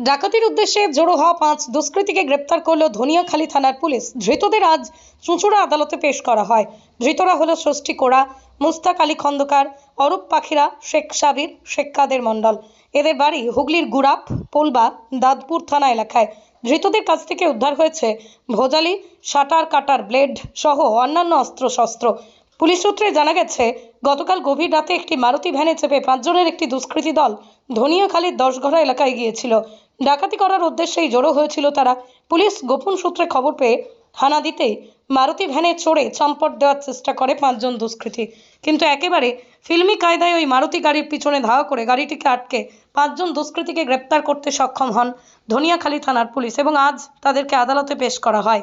ডাকাতির উদ্দেশ্যে জড়ো হওয়া পাঁচ দুষ্কৃতীকে গ্রেপ্তার করল ধনিয়াখালী থানার পুলিশ। ধৃতদের আজ চুঁচুড়া আদালতে পেশ করা হয়। ধৃতরা হলো ষষ্ঠী কোড়া, মুস্তাক আলী খন্দকার, অরূপ পাখিরা, শেখ সাবির শেখ কাদের মণ্ডল। এদের বাড়ি হুগলির গুড়াপ, পোলবা দাদপুর থানা এলাকায়। ধৃতদের কাছ থেকে উদ্ধার হয়েছে ভোজালি শাটার কাটার ব্লেড সহ অন্যান্য অস্ত্রশস্ত্র। পুলিশ সূত্রে জানা গেছে, গতকাল গভীর রাতে একটি মারুতি ভ্যানে চেপে পাঁচজনের একটি দুষ্কৃতী দল ধনিয়াখালীর দশঘরা এলাকায় গিয়েছিল। ডাকাতি করার উদ্দেশ্যেই জড়ো হয়েছিল তারা। পুলিশ গোপন সূত্রে খবর পেয়ে হানা দিতেই মারুতি ভ্যানে চড়ে চম্পট দেওয়ার চেষ্টা করে পাঁচজন দুষ্কৃতী। কিন্তু একেবারে ফিল্মি কায়দায় ওই মারুতি গাড়ির পিছনে ধাওয়া করে গাড়িটিকে আটকে পাঁচজন দুষ্কৃতীকে গ্রেপ্তার করতে সক্ষম হন ধনিয়াখালী থানার পুলিশ এবং আজ তাদেরকে আদালতে পেশ করা হয়।